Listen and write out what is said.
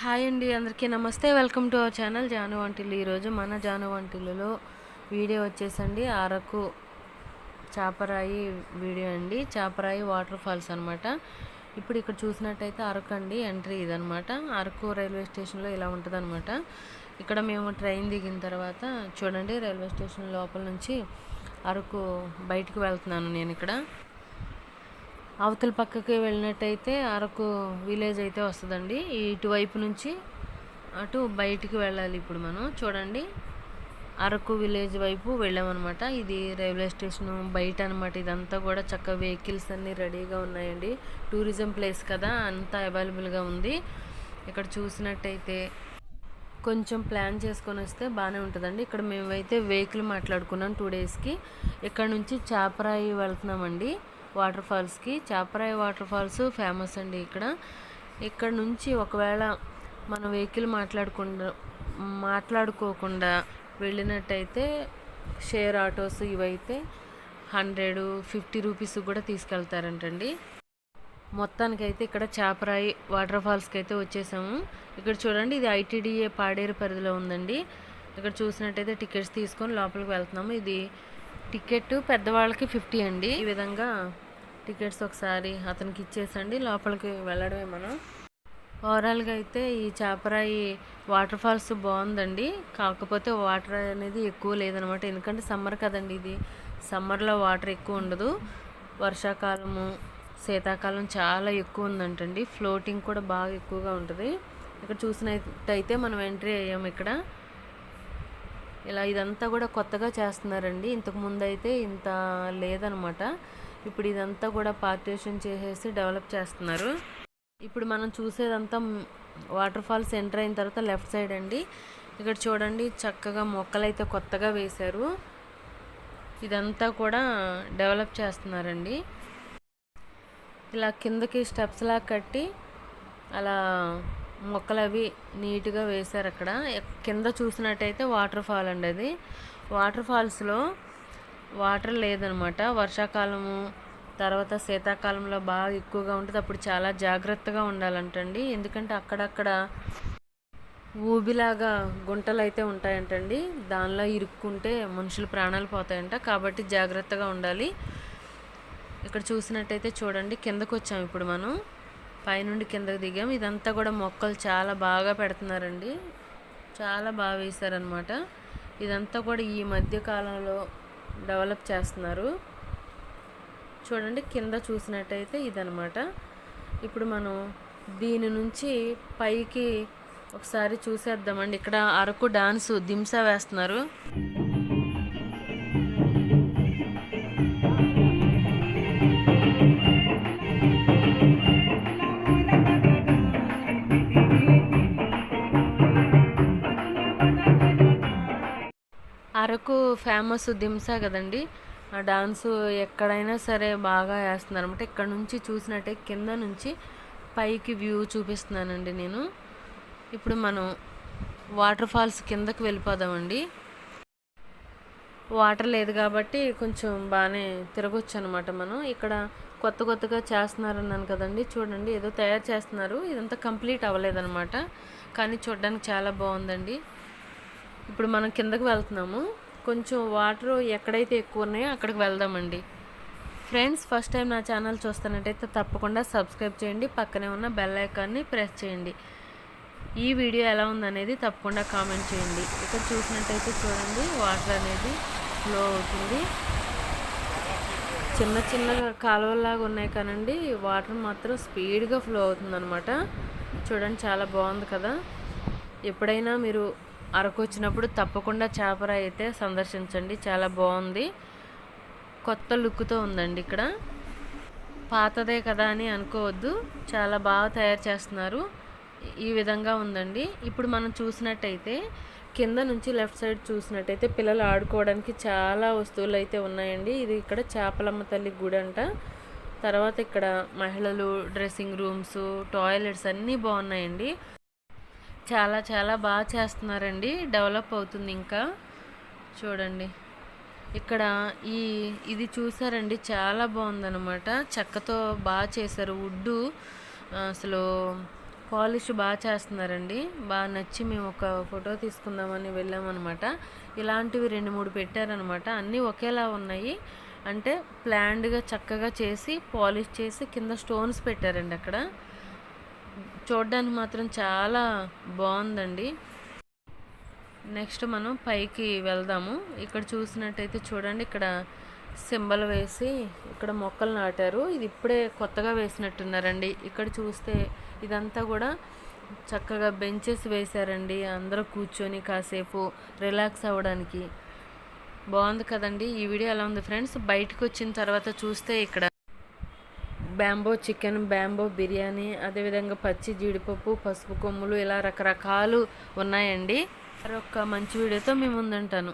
Hi అండి అందరికీ నమస్తే. Welcome to our channel Janu Vantillu. ఈరోజు మన జాను వంటిల్లులో వీడియో వచ్చేసండి. అరకు చాపరాయి వీడియో అండి. చాపరాయి వాటర్ ఫాల్స్ అనమాట ఇప్పుడు ఇక్కడ చూసినట్టయితే అరకు అండి ఎంట్రీ ఇదనమాట అరకు రైల్వే స్టేషన్లో ఇలా ఉంటుంది ఇక్కడ మేము ట్రైన్ దిగిన తర్వాత చూడండి రైల్వే స్టేషన్ లోపల నుంచి అరకు బయటికి వెళ్తున్నాను నేను ఇక్కడ. అవతల పక్కకి వెళ్ళినట్టయితే అరకు విలేజ్ అయితే వస్తుందండి. ఇటువైపు నుంచి అటు బయటికి వెళ్ళాలి ఇప్పుడు మనం. చూడండి. అరకు విలేజ్ వైపు వెళ్ళామన్నమాట. ఇది రైల్వే స్టేషన్ బయట అనమాట ఇదంతా కూడా చక్క వెహికల్స్ అన్నీ రెడీగా ఉన్నాయండి. టూరిజం ప్లేస్ కదా అంతా అవైలబుల్గా ఉంది. ఇక్కడ చూసినట్టయితే కొంచెం ప్లాన్ చేసుకొని వస్తే బాగానే ఉంటుందండి. ఇక్కడ మేమైతే వెహికల్ మాట్లాడుకున్నాం టూ డేస్కి. ఇక్కడ నుంచి చాపరాయి వెళ్తున్నామండి. వాటర్ ఫాల్స్కి. చాపరాయి వాటర్ ఫాల్స్ ఫేమస్ అండి ఇక్కడ. ఇక్కడ నుంచి ఒకవేళ మన వెహికల్ మాట్లాడకుండా మాట్లాడుకోకుండా వెళ్ళినట్టయితే షేర్ ఆటోస్ ఇవైతే హండ్రెడ్ ఫిఫ్టీ రూపీస్ కూడా తీసుకెళ్తారంటండి. మొత్తానికైతే ఇక్కడ చాపరాయి వాటర్ ఫాల్స్కి అయితే వచ్చేసాము. ఇక్కడ చూడండి ఇది ఐటీడీఏ పాడేరు పరిధిలో ఉందండి. ఇక్కడ చూసినట్టయితే టికెట్స్ తీసుకొని లోపలికి వెళ్తున్నాము. ఇది టికెట్ పెద్దవాళ్ళకి ఫిఫ్టీ అండి. ఈ విధంగా టికెట్స్ ఒకసారి అతనికి ఇచ్చేసండి. లోపలికి వెళ్ళడమే మనం. ఓవరాల్గా అయితే ఈ చాపరాయి వాటర్ ఫాల్స్ బాగుందండి. కాకపోతే వాటర్ అనేది ఎక్కువ లేదనమాట. ఎందుకంటే సమ్మర్ కదండి ఇది. సమ్మర్లో వాటర్ ఎక్కువ ఉండదు. వర్షాకాలము శీతాకాలం చాలా ఎక్కువ ఉందంటండి. ఫ్లోటింగ్ కూడా బాగా ఎక్కువగా ఉంటుంది. ఇక్కడ చూసినట్టయితే మనం ఎంట్రీ అయ్యాము ఇక్కడ. ఇలా ఇదంతా కూడా కొత్తగా చేస్తున్నారండి. ఇంతకు ముందు అయితే ఇంత లేదనమాట. ఇప్పుడు ఇదంతా కూడా పార్టీషన్ చేసేసి డెవలప్ చేస్తున్నారు. ఇప్పుడు మనం చూసేదంతా వాటర్ ఫాల్స్ ఎంటర్ అయిన తర్వాత లెఫ్ట్ సైడ్ అండి. ఇక్కడ చూడండి చక్కగా మొక్కలు అయితే కొత్తగా వేశారు. ఇదంతా కూడా డెవలప్ చేస్తున్నారండి. ఇలా కిందకి స్టెప్స్ లా కట్టి అలా మొక్కలు అవి నీట్గా వేశారు అక్కడ. కింద చూసినట్టయితే వాటర్ ఫాల్ అండి అది. వాటర్ ఫాల్స్లో వాటర్ లేదనమాట. వర్షాకాలము తర్వాత శీతాకాలంలో బాగా ఎక్కువగా ఉంటుంది. అప్పుడు చాలా జాగ్రత్తగా ఉండాలంటండి. ఎందుకంటే అక్కడక్కడ ఊబిలాగా గుంటలు అయితే ఉంటాయంటండి. దానిలో ఇరుక్కుంటే మనుషుల ప్రాణాలు పోతాయంట. కాబట్టి జాగ్రత్తగా ఉండాలి. ఇక్కడ చూసినట్టయితే చూడండి. కిందకు వచ్చాము ఇప్పుడు మనం. పైనుండి కిందకు దిగాం. ఇదంతా కూడా మొక్కలు చాలా బాగా పెడుతున్నారండి. చాలా బాగా వేశారనమాట ఇదంతా కూడా ఈ మధ్య కాలంలో డెవలప్ చేస్తున్నారు. చూడండి కింద చూసినట్టయితే ఇదనమాట ఇప్పుడు మనం దీని నుంచి పైకి ఒకసారి చూసేద్దామండి. ఇక్కడ అరకు డాన్స్ దింస వేస్తున్నారు. అరకు ఫేమస్ దింసా కదండి. ఆ డాన్స్ ఎక్కడైనా సరే బాగా వేస్తున్నారు. అనమాట ఇక్కడ నుంచి చూసినట్టే కింద నుంచి పైకి వ్యూ చూపిస్తున్నానండి నేను. ఇప్పుడు మనం వాటర్ ఫాల్స్ కిందకు వెళ్ళిపోదామండి. వాటర్ లేదు కాబట్టి కొంచెం బాగానే తిరగొచ్చు అనమాట మనం. ఇక్కడ కొత్త కొత్తగా చేస్తున్నారన్నాను కదండి. చూడండి ఏదో తయారు చేస్తున్నారు. ఇదంతా కంప్లీట్ అవ్వలేదన్నమాట కానీ చూడడానికి చాలా బాగుందండి. ఇప్పుడు మనం కిందకి వెళ్తున్నాము. కొంచెం వాటర్ ఎక్కడైతే ఎక్కువ ఉన్నాయో అక్కడికి వెళ్దామండి. ఫ్రెండ్స్ ఫస్ట్ టైం నా ఛానల్ చూస్తున్నట్టయితే తప్పకుండా సబ్స్క్రైబ్ చేయండి. పక్కనే ఉన్న బెల్ ఐకాన్ని ప్రెస్ చేయండి. ఈ వీడియో ఎలా ఉందనేది తప్పకుండా కామెంట్ చేయండి. ఇక్కడ చూసినట్టయితే చూడండి వాటర్ అనేది ఫ్లో అవుతుంది. చిన్న చిన్న కాలువలాగా ఉన్నాయి కానండి. వాటర్ మాత్రం స్పీడ్గా ఫ్లో అవుతుందన్నమాట. చూడండి చాలా బాగుంది కదా. ఎప్పుడైనా మీరు అరకు వచ్చినప్పుడు తప్పకుండా చేపర అయితే సందర్శించండి. చాలా బాగుంది. కొత్త లుక్తో ఉందండి ఇక్కడ. పాతదే కదా అని అనుకోవద్దు. చాలా బాగా తయారు చేస్తున్నారు. ఈ విధంగా ఉందండి. ఇప్పుడు మనం చూసినట్టయితే కింద నుంచి లెఫ్ట్ సైడ్ చూసినట్టయితే పిల్లలు ఆడుకోవడానికి చాలా వస్తువులు అయితే ఉన్నాయండి. ఇది ఇక్కడ చేపలమ్మ తల్లి గుడి అంట. తర్వాత ఇక్కడ మహిళలు డ్రెస్సింగ్ రూమ్స్ టాయిలెట్స్ అన్నీ బాగున్నాయండి. చాలా చాలా బాగా చేస్తున్నారండి. డెవలప్ అవుతుంది ఇంకా. చూడండి. ఇక్కడ ఈ ఇది చూసారండి. చాలా బాగుందనమాట చెక్కతో బాగా చేశారు. వుడ్డు అసలు పాలిష్ బాగా చేస్తున్నారండి. బాగా నచ్చి మేము ఒక ఫోటో తీసుకుందామని వెళ్ళామన్నమాట. ఇలాంటివి రెండు మూడు పెట్టారనమాట అన్నీ ఒకేలా ఉన్నాయి. అంటే ప్లాండ్గా చక్కగా చేసి పాలిష్ చేసి కింద స్టోన్స్ పెట్టారండి అక్కడ. చూడడానికి మాత్రం చాలా బాగుందండి. నెక్స్ట్ మనం పైకి వెళ్దాము. ఇక్కడ చూసినట్టయితే చూడండి ఇక్కడ సింబల్ వేసి ఇక్కడ మొక్కలు నాటారు. ఇది ఇప్పుడే కొత్తగా వేసినట్టున్నారండి. ఇక్కడ చూస్తే ఇదంతా కూడా చక్కగా బెంచెస్ వేశారండి. అందరూ కూర్చొని కాసేపు రిలాక్స్ అవ్వడానికి. బాగుంది కదండి. ఈ వీడియో ఎలా ఉంది ఫ్రెండ్స్? బయటకు వచ్చిన తర్వాత చూస్తే ఇక్కడ బ్యాంబో చికెన్ బ్యాంబో బిర్యానీ అదేవిధంగా పచ్చి జీడిపప్పు పసుపు కొమ్ములు ఇలా రకరకాలు ఉన్నాయండి. మరొక మంచి వీడియోతో మేము ముందుంటాను.